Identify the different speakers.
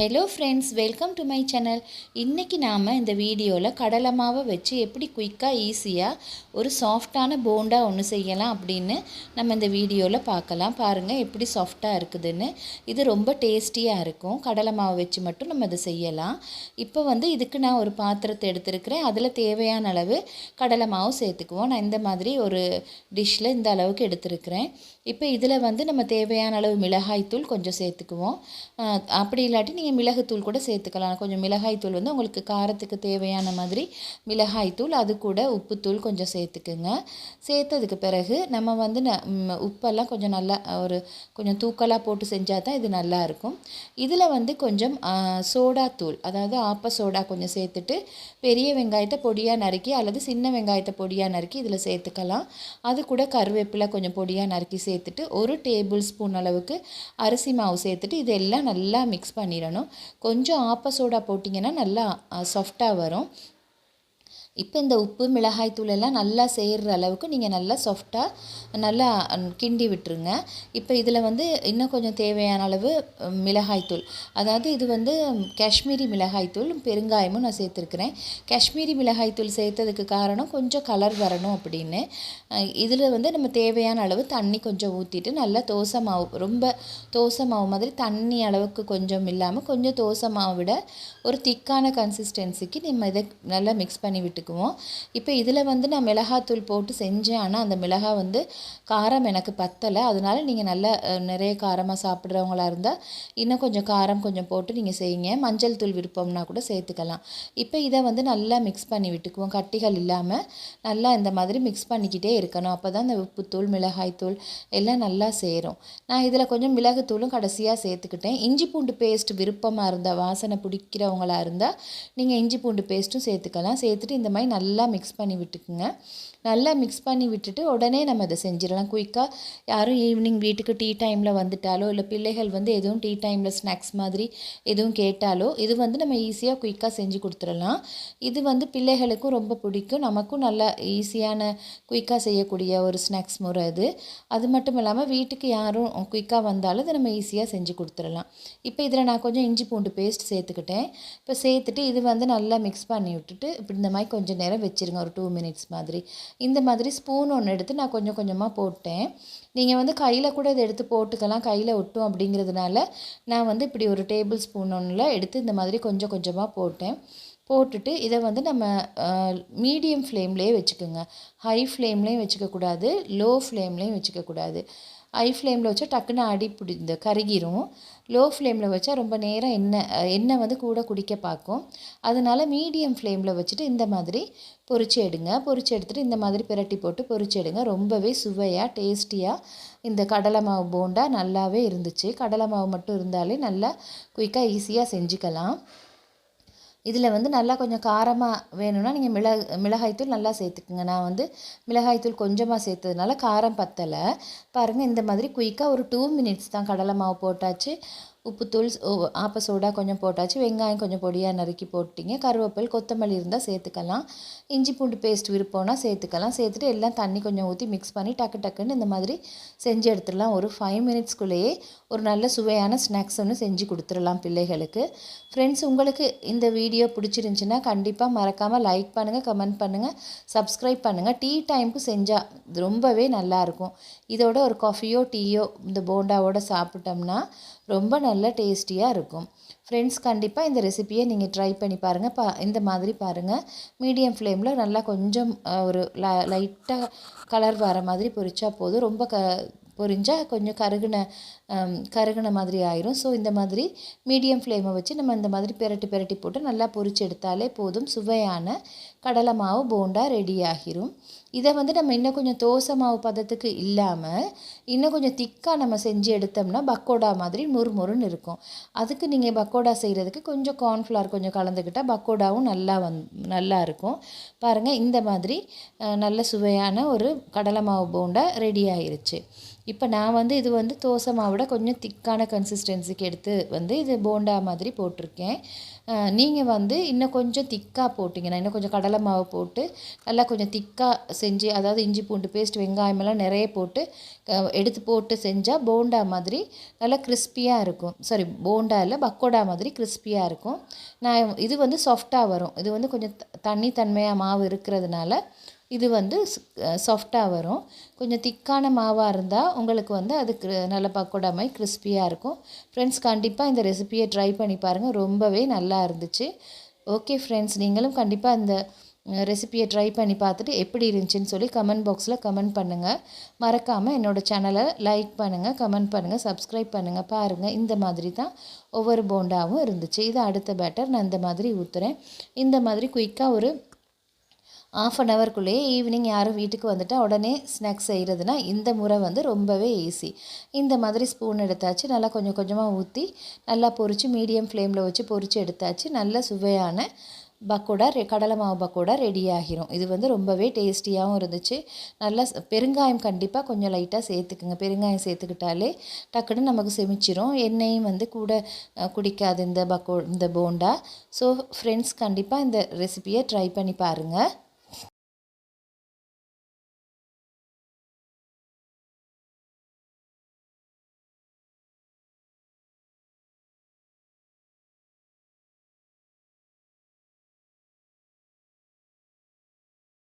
Speaker 1: Hello friends welcome to my channel இன்றைக்கி நாம் இந்த வீடியோவில் கடலை மாவை வச்சு எப்படி குயிக்காக ஈஸியாக ஒரு சாஃப்டான போண்டா ஒன்று செய்யலாம் அப்படின்னு நம்ம இந்த வீடியோவில் பார்க்கலாம். பாருங்கள் எப்படி சாஃப்டாக இருக்குதுன்னு. இது ரொம்ப டேஸ்டியாக இருக்கும். கடலை மாவை வச்சு மட்டும் நம்ம இதை செய்யலாம். இப்போ வந்து இதுக்கு நான் ஒரு பாத்திரத்தை எடுத்துருக்கிறேன். அதில் தேவையான அளவு கடலை மாவு சேர்த்துக்குவோம். நான் இந்த மாதிரி ஒரு டிஷ்ஷில் இந்த அளவுக்கு எடுத்துருக்கிறேன். இப்போ இதில் வந்து நம்ம தேவையான அளவு மிளகாய்த்தூள் கொஞ்சம் சேர்த்துக்குவோம். அப்படி இல்லாட்டி நீங்கள் மிளகுத்தூள் கூட சேர்த்துக்கலாம். கொஞ்சம் மிளகாய்த்தூள் வந்து உங்களுக்கு காரத்துக்கு தேவையான மாதிரி மிளகாய்த்தூள் அது கூட உப்புத்தூள் கொஞ்சம் சேர்த்துக்குங்க. சேர்த்ததுக்கு பிறகு நம்ம வந்து ந- உப்பெல்லாம் கொஞ்சம் நல்லா ஒரு கொஞ்சம் தூக்கலாக போட்டு செஞ்சால் தான் இது நல்லா இருக்கும். இதில் வந்து கொஞ்சம் சோடாத்தூள் அதாவது ஆப்ப சோடா கொஞ்சம் சேர்த்துட்டு பெரிய வெங்காயத்தை பொடியாக நறுக்கி அல்லது சின்ன வெங்காயத்தை பொடியாக நறுக்கி இதில் சேர்த்துக்கலாம். அது கூட கருவேப்பிலை கொஞ்சம் பொடியாக நறுக்கி சேர்த்துட்டு ஒரு டேபிள் ஸ்பூன் அளவுக்கு அரிசி மாவு சேர்த்துட்டு இதெல்லாம் நல்லா மிக்ஸ் பண்ணிடணும். கொஞ்சம் ஆப்ப சோடா போட்டிங்கன்னா நல்லா சாஃப்டாக வரும். இப்போ இந்த உப்பு மிளகாய் தூள் எல்லாம் நல்லா சேர்கிற அளவுக்கு நீங்கள் நல்லா சாஃப்டாக நல்லா கிண்டி விட்டுருங்க. இப்போ இதில் வந்து இன்னும் கொஞ்சம் தேவையான அளவு மிளகாய்த்தூள் அதாவது இது வந்து காஷ்மீரி மிளகாய்த்தூள் பெருங்காயமும் நான் சேர்த்துருக்குறேன். காஷ்மீரி மிளகாய்த்தூள் சேர்த்ததுக்கு காரணம் கொஞ்சம் கலர் வரணும் அப்படின்னு. இதில் வந்து நம்ம தேவையான அளவு தண்ணி கொஞ்சம் ஊற்றிட்டு நல்லா தோசை மாவு ரொம்ப தோசை மாவு மாதிரி தண்ணி அளவுக்கு கொஞ்சம் இல்லாமல் கொஞ்சம் தோசை மாவை விட ஒரு திக்கான கன்சிஸ்டன்சிக்கு நம்ம இதை நல்லா மிக்ஸ் பண்ணி விட்டுக்குவோம் இப்போ இதில் வந்து நான் மிளகாத்தூள் போட்டு செஞ்சேன். ஆனால் அந்த மிளகாய் வந்து காரம் எனக்கு பத்தலை. அதனால் நீங்கள் நல்லா நிறைய காரமாக சாப்பிட்றவங்களா இருந்தால் இன்னும் கொஞ்சம் காரம் கொஞ்சம் போட்டு நீங்கள் செய்யுங்க. மஞ்சள் தூள் விருப்பம்னா கூட சேர்த்துக்கலாம். இப்போ இதை வந்து நல்லா மிக்ஸ் பண்ணி விட்டுக்குவோம். கட்டிகள் இல்லாமல் நல்லா இந்த மாதிரி மிக்ஸ் பண்ணிக்கிட்டே இருக்கணும். அப்போ தான் இந்த உப்புத்தூள் மிளகாய்த்தூள் எல்லாம் நல்லா சேரும். நான் இதில் கொஞ்சம் மிளகுத்தூளும் கடைசியாக சேர்த்துக்கிட்டேன். இஞ்சி பூண்டு பேஸ்ட் விருப்பமாக இருந்தால் வாசனை பிடிக்கிறவங்களா இருந்தால் நீங்கள் இஞ்சி பூண்டு பேஸ்ட்டும் சேர்த்துக்கலாம். சேர்த்துட்டு இந்த மாதிரி நல்லா மிக்ஸ் பண்ணி விட்டுக்குங்க. நல்லா மிக்ஸ் பண்ணி விட்டுட்டு உடனே நம்ம இதை செஞ்சிடலாம். குயிக்காக யாரும் ஈவினிங் வீட்டுக்கு டீ டைமில் வந்துட்டாலோ இல்லை பிள்ளைகள் வந்து எதுவும் டீ டைமில் ஸ்நாக்ஸ் மாதிரி எதுவும் கேட்டாலோ இது வந்து நம்ம ஈஸியாக குயிக்காக செஞ்சு கொடுத்துடலாம். இது வந்து பிள்ளைகளுக்கும் ரொம்ப பிடிக்கும். நமக்கும் நல்லா ஈஸியான குயிக்காக செய்யக்கூடிய ஒரு ஸ்நாக்ஸ் முறை அது. அது மட்டும் இல்லாமல் வீட்டுக்கு யாரும் குயிக்காக வந்தாலும் இதை நம்ம ஈஸியாக செஞ்சு கொடுத்துடலாம். இப்போ இதில் நான் கொஞ்சம் இஞ்சி பூண்டு பேஸ்ட் சேர்த்துக்கிட்டேன். இப்போ சேர்த்துட்டு இது வந்து நல்லா மிக்ஸ் பண்ணி விட்டுட்டு இப்படி இந்த மாதிரி கொஞ்சம் நேரம் வச்சிருங்க ஒரு டூ மினிட்ஸ் மாதிரி. இந்த மாதிரி ஸ்பூன் ஒன்று எடுத்து நான் கொஞ்சம் கொஞ்சமாக போட்டேன். நீங்கள் வந்து கையில் கூட இதை எடுத்து போட்டுக்கலாம் கையில் ஒட்டும் அப்படிங்கிறதுனால நான் வந்து இப்படி ஒரு டேபிள் ஸ்பூன் ஒன்றில் எடுத்து இந்த மாதிரி கொஞ்சம் கொஞ்சமாக போட்டேன். போட்டுட்டு இதை வந்து நம்ம மீடியம் ஃப்ளேம்லேயே வச்சுக்கோங்க. ஹை ஃப்ளேம்லேயும் வச்சுக்கக்கூடாது லோ ஃப்ளேம்லேயும் வச்சுக்கக்கூடாது. ஹை ஃப்ளேமில் வச்சா டக்குன்னு அடி பிடி இந்த கருகிரும். லோ ஃப்ளேமில் வச்சா ரொம்ப நேரம் எண்ணெய் எண்ணெய் வந்து கூட குடிக்க பார்க்கும். அதனால மீடியம் ஃப்ளேமில் வச்சுட்டு இந்த மாதிரி பொரிச்சு எடுங்க. பொறிச்சு எடுத்துகிட்டு இந்த மாதிரி பிரட்டி போட்டு பொறிச்சு எடுங்க. ரொம்பவே சுவையாக டேஸ்டியாக இந்த கடலை மாவு போண்டா நல்லாவே இருந்துச்சு. கடலை மாவு மட்டும் இருந்தாலே நல்லா குயிக்காக ஈஸியாக செஞ்சுக்கலாம். இதில் வந்து நல்லா கொஞ்சம் காரமாக வேணும்னா நீங்கள் மிளகு மிளகாய்த்தூள் நல்லா சேர்த்துக்குங்க. நான் வந்து மிளகாய்த்தூள் கொஞ்சமாக சேர்த்ததுனால காரம் பத்தலை. பாருங்கள் இந்த மாதிரி குயிக்காக ஒரு டூ மினிட்ஸ் தான் கடலை மாவு போட்டாச்சு. உப்புத்தூள் ஓ- ஆப்ப சோடா கொஞ்சம் போட்டாச்சு. வெங்காயம் கொஞ்சம் பொடியாக நறுக்கி போட்டிங்க கருவேப்பில் கொத்தமல்லி இருந்தால் சேர்த்துக்கலாம். இஞ்சி பூண்டு பேஸ்ட் விருப்பம்னா சேர்த்துக்கலாம். சேர்த்துட்டு எல்லாம் தண்ணி கொஞ்சம் ஊற்றி மிக்ஸ் பண்ணி டக்கு டக்குன்னு இந்த மாதிரி செஞ்சு எடுத்துடலாம். ஒரு ஃபைவ் மினிட்ஸ்க்குள்ளேயே ஒரு நல்ல சுவையான ஸ்நாக்ஸ் ஒன்று செஞ்சு கொடுத்துடலாம் பிள்ளைகளுக்கு. ஃப்ரெண்ட்ஸ் உங்களுக்கு இந்த வீடியோ பிடிச்சிருந்துச்சின்னா கண்டிப்பாக மறக்காமல் லைக் பண்ணுங்கள் கமெண்ட் பண்ணுங்கள் சப்ஸ்கிரைப் பண்ணுங்கள் டீ டைமுக்கு செஞ்சால் ரொம்பவே நல்லாயிருக்கும் இதோட ஒரு காஃபியோ டீயோ இந்த போண்டாவோட சாப்பிட்டோம்னா ரொம்ப நல்ல டேஸ்டியாக இருக்கும். ஃப்ரெண்ட்ஸ் கண்டிப்பாக இந்த ரெசிபியை நீங்கள் ட்ரை பண்ணி பாருங்கள் பா இந்த மாதிரி பாருங்கள் மீடியம் ஃப்ளேமில் நல்லா கொஞ்சம் ஒரு ல லைட்டாக கலர் வர மாதிரி பொரிச்சா போதும். ரொம்ப க பொறிஞ்சால் கொஞ்சம் கருகுன கருகின கருகுன மாதிரி ஆயிரும். ஸோ இந்த மாதிரி மீடியம் ஃப்ளேமை வச்சு நம்ம இந்த மாதிரி பிரட்டி பிரட்டி போட்டு நல்லா பொரிச்சு எடுத்தாலே போதும். சுவையான கடலை மாவு போண்டா ரெடி ஆகிரும். இதை வந்து நம்ம இன்னும் கொஞ்சம் தோசை மாவு பதத்துக்கு இல்லாமல் இன்னும் கொஞ்சம் திக்காக நம்ம செஞ்சு எடுத்தோம்னா பக்கோடா மாதிரி முறுமுறுன்னு இருக்கும். அதுக்கு நீங்கள் பக்கோடா செய்கிறதுக்கு கொஞ்சம் கார்ன்ஃப்ளவர் கொஞ்சம் கலந்துக்கிட்டால் பக்கோடாவும் நல்லா வந் நல்லா இருக்கும். பாருங்கள் இந்த மாதிரி நல்ல சுவையான ஒரு கடலை மாவு போண்டா ரெடி ஆயிருச்சு. இப்போ நான் வந்து இது வந்து தோசை மாவிட கொஞ்சம் திக்கான கன்சிஸ்டன்சிக்கு எடுத்து வந்து இது போண்டா மாதிரி போட்டிருக்கேன். நீங்கள் வந்து இன்னும் கொஞ்சம் திக்காக போட்டிங்கன்னா இன்னும் கொஞ்சம் கடலை மாவு போட்டு நல்லா கொஞ்சம் திக்காக செஞ்சு அதாவது இஞ்சி பூண்டு பேஸ்ட் வெங்காயமெல்லாம் நிறைய போட்டு எடுத்து போட்டு செஞ்சால் போண்டா மாதிரி நல்லா கிறிஸ்பியாக இருக்கும். சாரி போண்டா இல்லை பக்கோடா மாதிரி கிறிஸ்பியாக இருக்கும். நான் இது வந்து சாஃப்டாக வரும். இது வந்து கொஞ்சம் த- தண்ணி தன்மையாக மாவு இருக்கிறதுனால இது வந்து சாஃப்டாக வரும். கொஞ்சம் திக்கான மாவாக இருந்தால் உங்களுக்கு வந்து அது நல்ல பக்கோடா மாதிரி கிறிஸ்பியாக இருக்கும். ஃப்ரெண்ட்ஸ் கண்டிப்பாக இந்த ரெசிபியை ட்ரை பண்ணி பாருங்கள் ரொம்பவே நல்லா இருந்துச்சு. ஓகே ஃப்ரெண்ட்ஸ் நீங்களும் கண்டிப்பாக இந்த ரெசிபியை ட்ரை பண்ணி பார்த்துட்டு எப்படி இருந்துச்சுன்னு சொல்லி கமெண்ட் பாக்ஸில் கமெண்ட் பண்ணுங்கள் மறக்காமல் என்னோடய சேனலை லைக் பண்ணுங்கள் கமெண்ட் பண்ணுங்கள் சப்ஸ்கிரைப் பண்ணுங்கள் பாருங்கள் இந்த மாதிரி தான் ஒவ்வொரு போண்டாவும் இருந்துச்சு. இது அடுத்த பேட்டர் நான் இந்த மாதிரி ஊற்றுறேன் இந்த மாதிரி குயிக்காக ஒரு ஆஃப் அன் ஹவர்க்குள்ளேயே ஈவினிங் யாரும் வீட்டுக்கு வந்துட்டால் உடனே ஸ்நாக்ஸ் செய்கிறதுனா இந்த முறை வந்து ரொம்பவே ஈஸி இந்த மாதிரி ஸ்பூன் எடுத்தாச்சு நல்லா கொஞ்சம் கொஞ்சமாக ஊற்றி நல்லா பொரித்து மீடியம் ஃப்ளேமில் வச்சு பொரித்து எடுத்தாச்சு நல்ல சுவையான பக்கோடா ரெ கடலை மாவு பக்கோடா ரெடி ஆகிரும். இது வந்து ரொம்பவே டேஸ்டியாகவும் இருந்துச்சு. நல்லா பெருங்காயம் கண்டிப்பாக கொஞ்சம் லைட்டாக சேர்த்துக்குங்க. பெருங்காயம் சேர்த்துக்கிட்டாலே டக்குன்னு நமக்கு செமிச்சிரும். எண்ணெயும் வந்து கூட குடிக்காது இந்த பக்கோ இந்த போண்டா. ஸோ ஃப்ரெண்ட்ஸ் கண்டிப்பாக இந்த ரெசிபியை ட்ரை பண்ணி பாருங்கள்